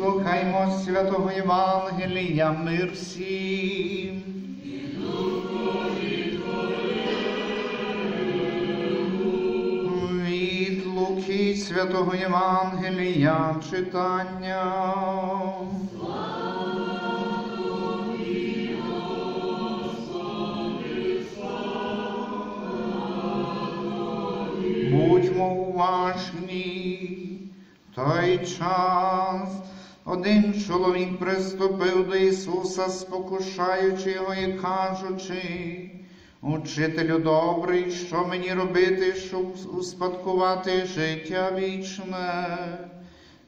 всім вислухаймо святого Євангелія, мир всім. Від Луки святого Євангелія читання. Будьмо уважні. Той час один чоловік приступив до Ісуса, спокушаючи його і кажучи, Учителю добрий, що мені робити, щоб успадкувати життя вічне?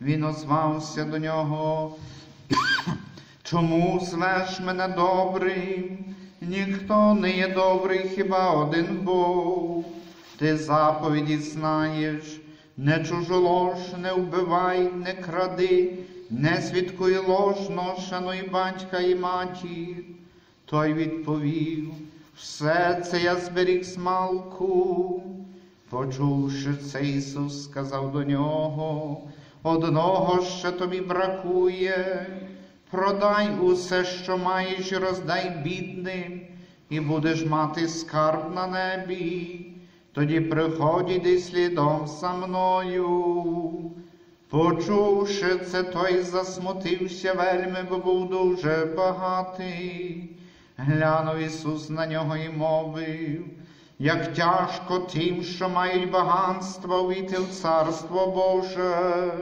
Він озвався до нього. Чому звеш мене добрим? Ніхто не є добрий, хіба один Бог. Ти заповіді знаєш, не чужолож, не вбивай, не кради, не свідкуй ложно, шануй батька і матір. Той відповів, все це я зберіг смалку. Почувши це, Ісус сказав до нього, одного ще тобі бракує, продай усе, що маєш, роздай бідним, і будеш мати скарб на небі. Тоді приходь іди слідом за мною. Почувши це, той засмутився вельми, бо був дуже багатий. Глянув Ісус на нього і мовив, як тяжко тим, що мають багатство, війти в Царство Боже.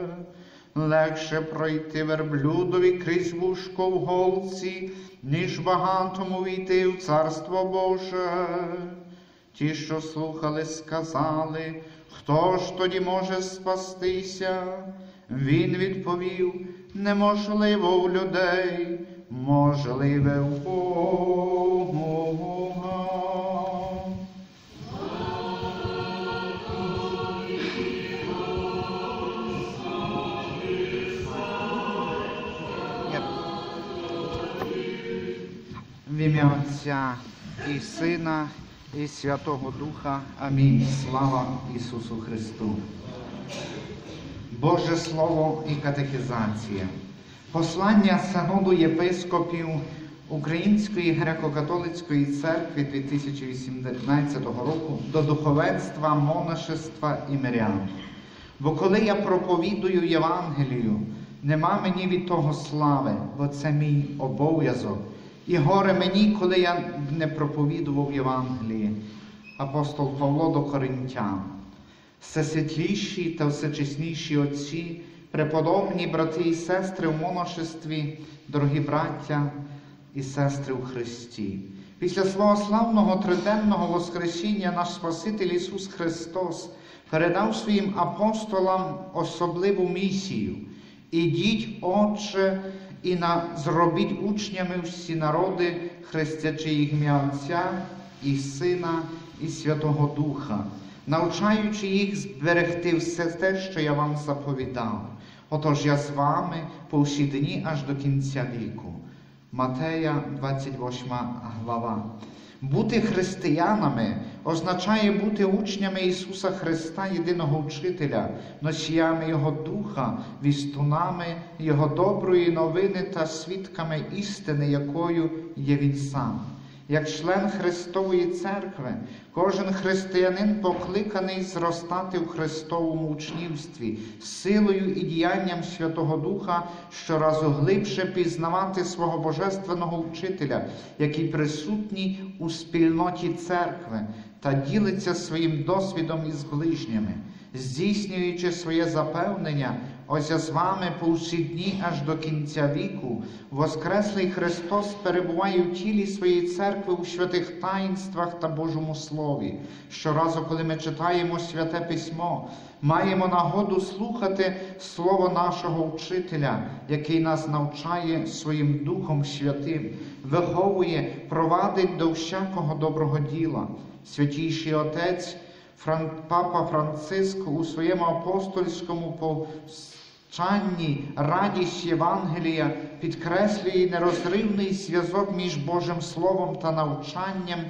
Легше пройти верблюдові крізь вушко в голці, ніж багатому війти в Царство Боже. Ті, що слухали, сказали, хто ж тоді може спастися? Він відповів, неможливо у людей, можливе у Бога. В ім'я Отця і Сина, і Святого Духа. Амінь. Слава Ісусу Христу. Боже Слово і катехізація. Послання Синоду єпископів Української греко-католицької церкви 2018 року до духовенства, монашества і мирян. Бо коли я проповідую Євангелію, нема мені від того слави, бо це мій обов'язок. І горе мені, коли я не проповідував Євангеліє. Апостол Павло до Коринтян. Всесвітліші та всечесніші отці, преподобні брати і сестри в монашестві, дорогі браття і сестри у Христі. Після свого славного триденного Воскресіння наш Спаситель Ісус Христос передав своїм апостолам особливу місію. Ідіть, Отче, і на, зробіть учнями всі народи, хрестячи їх ім'я і Сина, і Святого Духа, навчаючи їх зберегти все те, що я вам заповідав. Отож я з вами по всі дні аж до кінця віку. Матея, 28 глава. Бути християнами означає бути учнями Ісуса Христа, єдиного Вчителя, носіями Його Духа, вістунами Його доброї новини та свідками істини, якою є Він сам. Як член Христової церкви, кожен християнин покликаний зростати в Христовому учнівстві, силою і діянням Святого Духа щоразу глибше пізнавати свого Божественного вчителя, який присутній у спільноті церкви та ділиться своїм досвідом із ближніми, здійснюючи своє запевнення, ось я з вами по всі дні аж до кінця віку, Воскреслий Христос перебуває в тілі своєї церкви у святих таїнствах та Божому Слові. Щоразу, коли ми читаємо святе письмо, маємо нагоду слухати Слово нашого вчителя, який нас навчає своїм Духом Святим, виховує, провадить до всякого доброго діла. Святійший Отець. Папа Франциск у своєму апостольському повчанні радість Євангелія підкреслює нерозривний зв'язок між Божим Словом та навчанням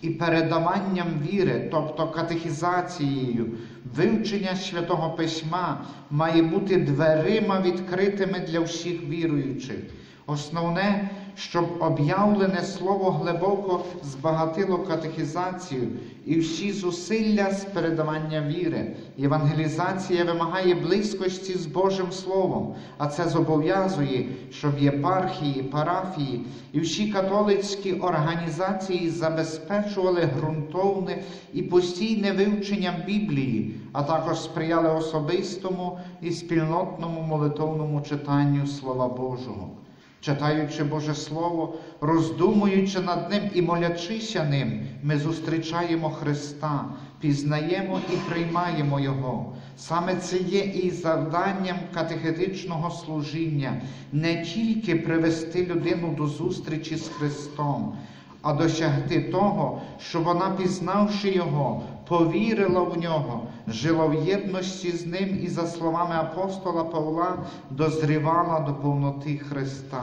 і передаванням віри, тобто катехізацією, вивчення святого письма має бути дверима відкритими для всіх віруючих. Основне, щоб об'явлене слово глибоко збагатило катехізацію і всі зусилля з передавання віри. Євангелізація вимагає близькості з Божим Словом, а це зобов'язує, щоб єпархії, парафії і всі католицькі організації забезпечували ґрунтовне і постійне вивчення Біблії, а також сприяли особистому і спільнотному молитовному читанню Слова Божого. Читаючи Боже Слово, роздумуючи над ним і молячися ним, ми зустрічаємо Христа, пізнаємо і приймаємо Його. Саме це є і завданням катехетичного служіння не тільки привести людину до зустрічі з Христом, а досягти того, щоб вона, пізнавши Його, повірила в нього, жила в єдності з ним і, за словами апостола Павла, дозрівала до повноти Христа.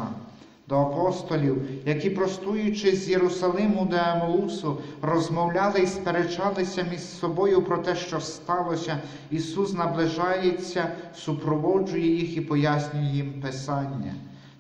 До апостолів, які, простуючи з Єрусалиму до Емаусу, розмовляли і сперечалися між собою про те, що сталося, Ісус наближається, супроводжує їх і пояснює їм Писання.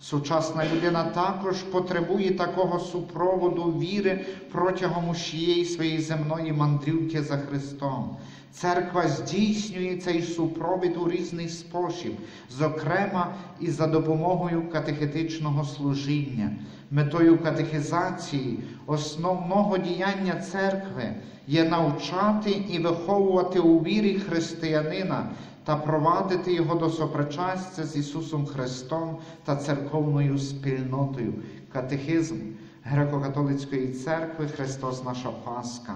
Сучасна людина також потребує такого супроводу віри протягом усієї своєї земної мандрівки за Христом. Церква здійснює цей супровід у різний спосіб, зокрема і за допомогою катехетичного служіння. Метою катехізації, основного діяння церкви є навчати і виховувати у вірі християнина та провадити його до сопричастя з Ісусом Христом та церковною спільнотою. Катехизм Греко-католицької церкви Христос наша Пасха.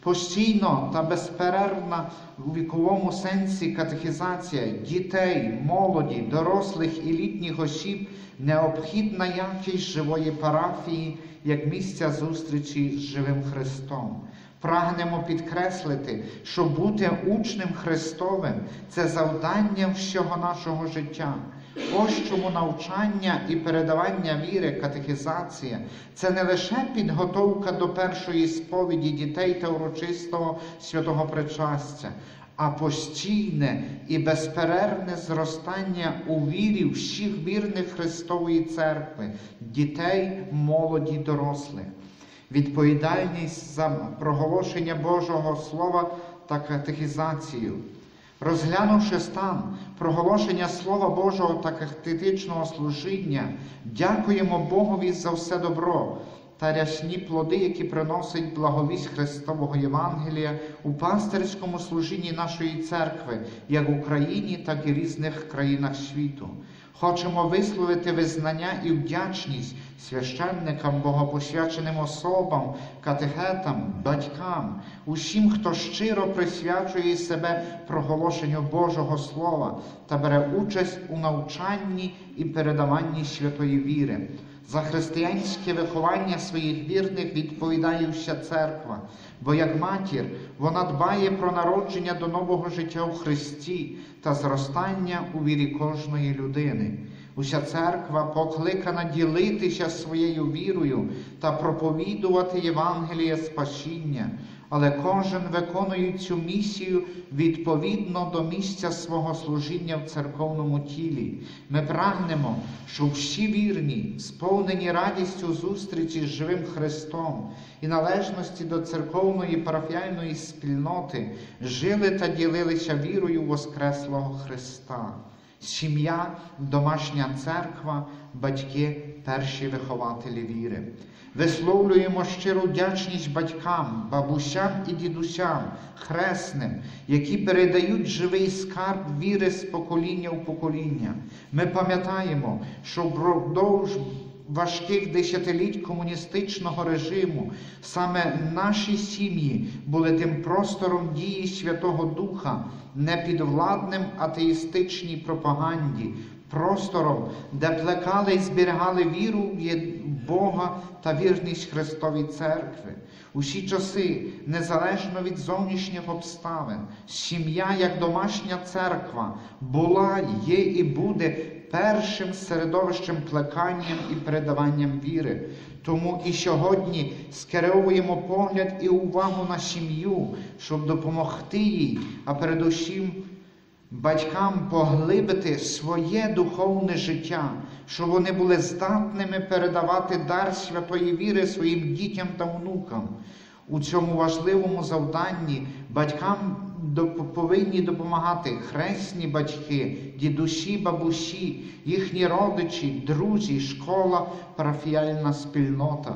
Постійно та безперервна у віковому сенсі катехізація дітей, молоді, дорослих і літніх осіб необхідна якість живої парафії як місця зустрічі з живим Христом. Прагнемо підкреслити, що бути учнем Христовим це завдання всього нашого життя. Ось чому навчання і передавання віри, катехізація це не лише підготовка до першої сповіді дітей та урочистого святого причастя, а постійне і безперервне зростання у вірі всіх вірних Христової церкви, дітей, молоді, дорослих. Відповідальність за проголошення Божого Слова та катехізацію. Розглянувши стан проголошення Слова Божого та катехетичного служіння, дякуємо Богові за все добро та рясні плоди, які приносить благовість Христового Євангелія у пастирському служінні нашої церкви, як в Україні, так і в різних країнах світу. Хочемо висловити визнання і вдячність священникам, богопосвяченим особам, катехетам, батькам, усім, хто щиро присвячує себе проголошенню Божого Слова та бере участь у навчанні і передаванні святої віри. За християнське виховання своїх вірних відповідає вся церква, бо як матір вона дбає про народження до нового життя у Христі та зростання у вірі кожної людини. Уся церква покликана ділитися своєю вірою та проповідувати Євангеліє спасіння, але кожен виконує цю місію відповідно до місця свого служіння в церковному тілі. Ми прагнемо, щоб всі вірні, сповнені радістю зустрічі з живим Христом і належності до церковної парафіальної спільноти, жили та ділилися вірою Воскреслого Христа. Сім'я, домашня церква, батьки перші вихователі віри. Висловлюємо щиру вдячність батькам, бабусям і дідусям, хресним, які передають живий скарб віри з покоління в покоління. Ми пам'ятаємо, що впродовж важких десятиліть комуністичного режиму саме наші сім'ї були тим простором дії Святого Духа, непідвладним атеїстичній пропаганді, простором, де плекали і зберігали віру в Бога та вірність Христовій Церкви. Усі часи, незалежно від зовнішніх обставин, сім'я як домашня церква була, є і буде першим середовищем плеканням і передаванням віри. Тому і сьогодні скеровуємо погляд і увагу на сім'ю, щоб допомогти їй, а передусім батькам поглибити своє духовне життя, щоб вони були здатними передавати дар святої віри своїм дітям та внукам. У цьому важливому завданні батькам повинні допомагати хресні батьки, дідусі, бабусі, їхні родичі, друзі, школа, парафіяльна спільнота.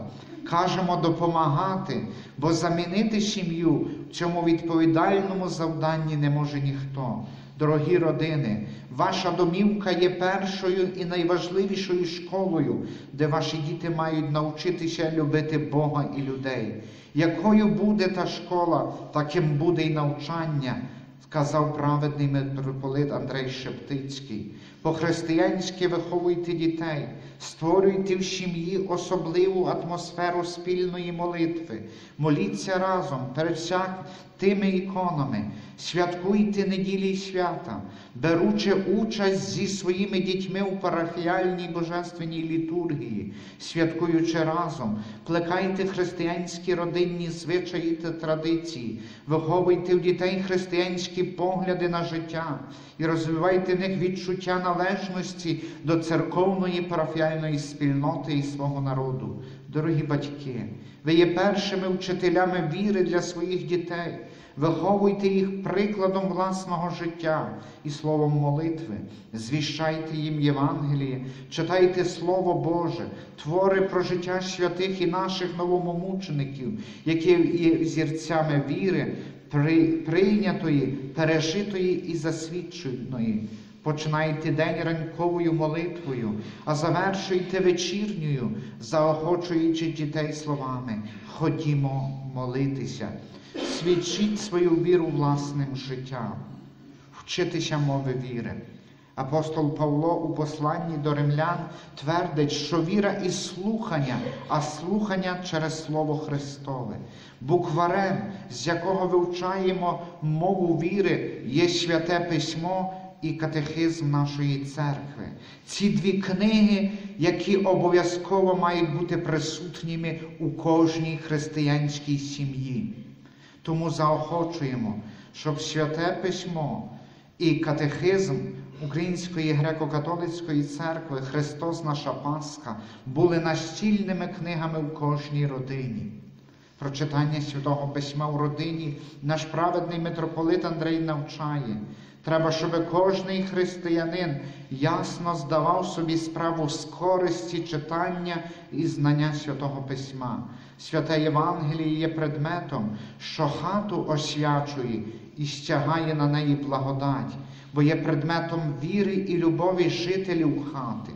Кажемо допомагати, бо замінити сім'ю в цьому відповідальному завданні не може ніхто. Дорогі родини, ваша домівка є першою і найважливішою школою, де ваші діти мають навчитися любити Бога і людей. Якою буде та школа, таким буде й навчання, сказав праведний митрополит Андрей Шептицький. По-християнськи виховуйте дітей, створюйте в сім'ї особливу атмосферу спільної молитви, моліться разом перед всяк тими іконами, святкуйте неділі й свята, беручи участь зі своїми дітьми у парафіальній божественній літургії, святкуючи разом, плекайте християнські родинні звичаї та традиції, виховуйте в дітей християнські погляди на життя і розвивайте в них відчуття належності до церковної парафіальної спільноти і свого народу. Дорогі батьки, ви є першими вчителями віри для своїх дітей. Виховуйте їх прикладом власного життя і словом молитви, звіщайте їм Євангеліє, читайте Слово Боже, твори про життя святих і наших новомомучеників, які є зірцями віри, прийнятої, пережитої і засвідченої. Починайте день ранковою молитвою, а завершуйте вечірньою, заохочуючи дітей словами Ходімо молитися, свідчіть свою віру власним життям, вчитися мови віри. Апостол Павло у посланні до римлян твердить, що віра і слухання, а слухання через Слово Христове. Букварем, з якого вивчаємо мову віри, є святе письмо і катехизм нашої церкви. Ці дві книги, які обов'язково мають бути присутніми у кожній християнській сім'ї. Тому заохочуємо, щоб святе письмо і катехизм Української греко-католицької церкви Христос наша Пасха були настільними книгами в кожній родині. Прочитання святого письма в родині наш праведний митрополит Андрей навчає. Треба, щоб кожний християнин ясно здавав собі справу з користі читання і знання святого письма. Святе Євангеліє є предметом, що хату освячує і стягає на неї благодать, бо є предметом віри і любові жителів хати.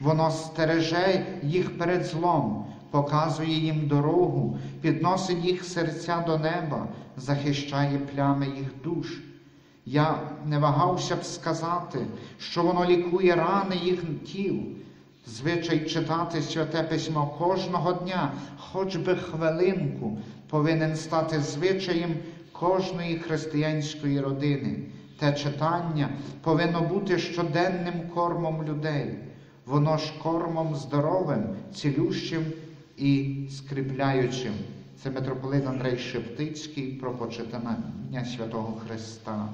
Воно стереже їх перед злом, показує їм дорогу, підносить їх серця до неба, захищає плями їх душ. Я не вагався б сказати, що воно лікує рани їх тіл. Звичай читати святе письмо кожного дня, хоч би хвилинку, повинен стати звичаєм кожної християнської родини. Те читання повинно бути щоденним кормом людей. Воно ж кормом здоровим, цілющим і скріпляючим. Це митрополит Андрей Шептицький про почитання святого Христа.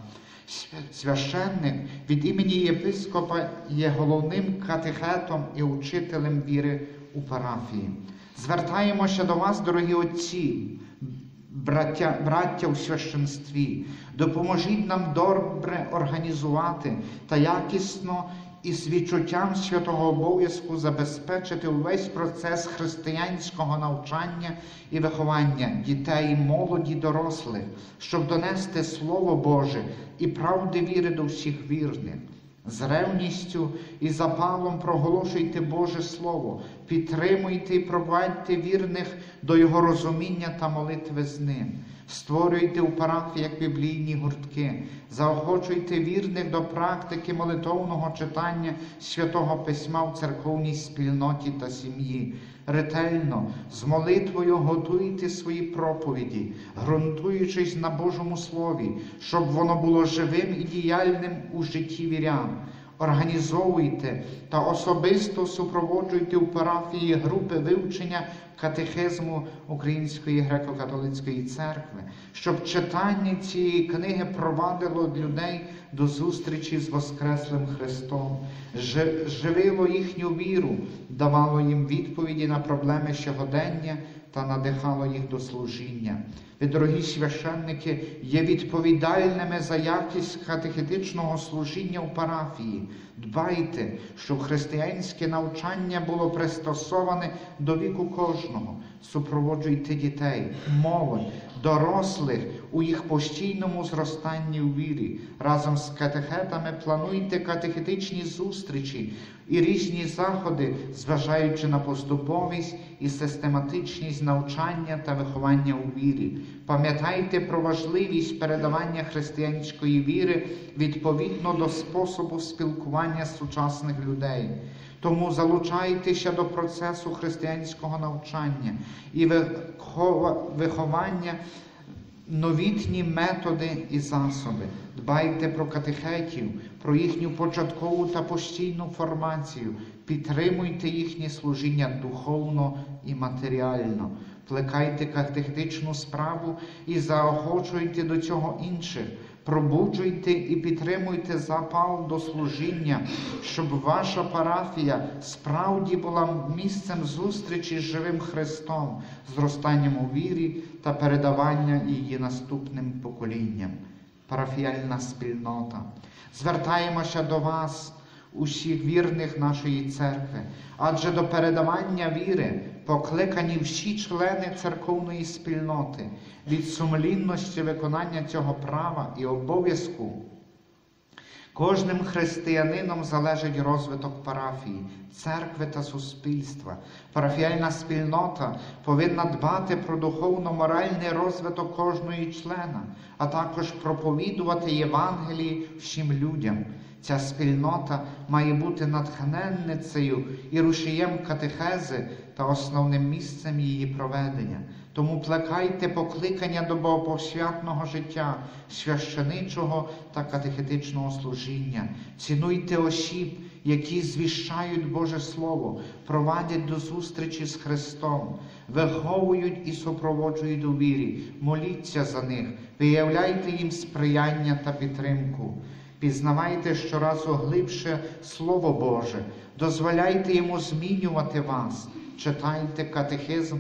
Священник від імені єпископа є головним катехетом і учителем віри у парафії. Звертаємося до вас, дорогі отці, браття, браття у священстві. Допоможіть нам добре організувати та якісно і з відчуттям святого обов'язку забезпечити увесь процес християнського навчання і виховання дітей, молоді, дорослих, щоб донести Слово Боже і правди віри до всіх вірних. З ревністю і запалом проголошуйте Боже Слово, підтримуйте і провадьте вірних до Його розуміння та молитви з ним. Створюйте у парафіях біблійні гуртки, заохочуйте вірних до практики молитовного читання святого письма в церковній спільноті та сім'ї. Ретельно, з молитвою готуйте свої проповіді, ґрунтуючись на Божому Слові, щоб воно було живим і діяльним у житті вірян. Організовуйте та особисто супроводжуйте у парафії групи вивчення катехизму Української греко-католицької церкви, щоб читання цієї книги провадило людей до зустрічі з Воскреслим Христом, живило їхню віру, давало їм відповіді на проблеми щогодення та надихало їх до служіння. Ви, дорогі священники, є відповідальними за якість катехетичного служіння у парафії. Дбайте, щоб християнське навчання було пристосоване до віку кожного. Супроводжуйте дітей, молодь, дорослих у їх постійному зростанні у вірі. Разом з катехетами плануйте катехетичні зустрічі і різні заходи, зважаючи на поступовість і систематичність навчання та виховання у вірі. Пам'ятайте про важливість передавання християнської віри відповідно до способу спілкування сучасних людей. Тому залучайтеся до процесу християнського навчання і виховання новітні методи і засоби. Дбайте про катехетів, про їхню початкову та постійну формацію. Підтримуйте їхнє служіння духовно і матеріально. Плекайте катехетичну справу і заохочуйте до цього інших. Пробуджуйте і підтримуйте запал до служіння, щоб ваша парафія справді була місцем зустрічі з живим Христом, зростанням у вірі та передавання її наступним поколінням. Парафіяльна спільнота. Звертаємося до вас, усіх вірних нашої церкви, адже до передавання віри покликані всі члени церковної спільноти від сумлінності виконання цього права і обов'язку. Кожним християнином залежить розвиток парафії, церкви та суспільства. Парафіальна спільнота повинна дбати про духовно-моральний розвиток кожної члена, а також проповідувати Євангелії всім людям. Ця спільнота має бути натхненницею і рушієм катехези та основним місцем її проведення. Тому плекайте покликання до богопосвятного життя, священичого та катехетичного служіння. Цінуйте осіб, які звіщають Боже Слово, провадять до зустрічі з Христом, виховують і супроводжують у вірі. Моліться за них, виявляйте їм сприяння та підтримку. Пізнавайте щоразу глибше Слово Боже, дозволяйте йому змінювати вас. Читайте катехизм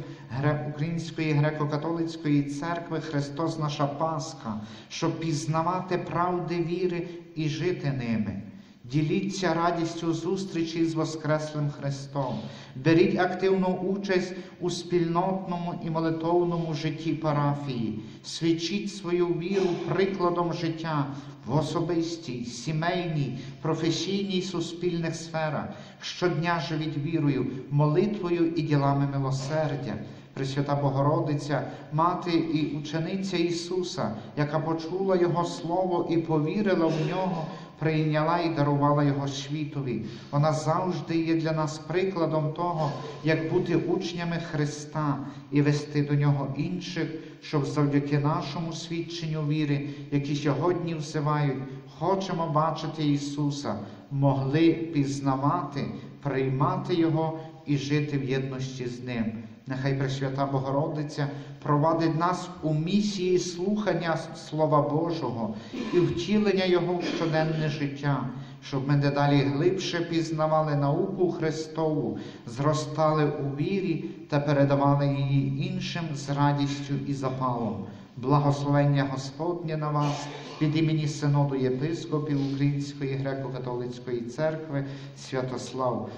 Української греко-католицької церкви Христос наша Пасха, щоб пізнавати правди віри і жити ними. Діліться радістю зустрічі з Воскреслим Христом. Беріть активну участь у спільнотному і молитовному житті парафії. Свідчіть свою віру прикладом життя в особистій, сімейній, професійній суспільних сферах. Щодня живіть вірою, молитвою і ділами милосердя. Пресвята Богородиця, мати і учениця Ісуса, яка почула Його Слово і повірила в нього, прийняла і дарувала Його світові. Вона завжди є для нас прикладом того, як бути учнями Христа і вести до нього інших, щоб завдяки нашому свідченню віри, які сьогодні взивають, хочемо бачити Ісуса, могли пізнавати, приймати Його і жити в єдності з Ним. Нехай Пресвята Богородиця провадить нас у місії слухання Слова Божого і втілення Його в щоденне життя, щоб ми дедалі глибше пізнавали науку Христову, зростали у вірі та передавали її іншим з радістю і запалом. Благословення Господнє на вас від імені Синоду єпископів Української греко-католицької церкви Святослав,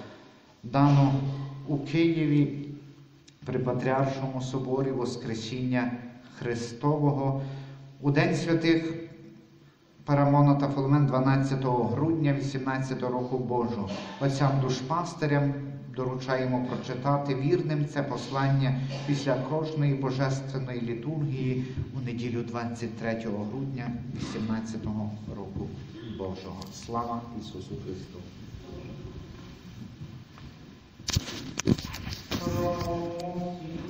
дано у Києві при Патріаршому соборі Воскресіння Христового у День святих Парамона та Фоломен 12 грудня 18 року Божого, отцям душпастирям, доручаємо прочитати вірним це послання після кожної божественної літургії у неділю 23 грудня 18 року Божого. Слава Ісусу Христу! Thank you.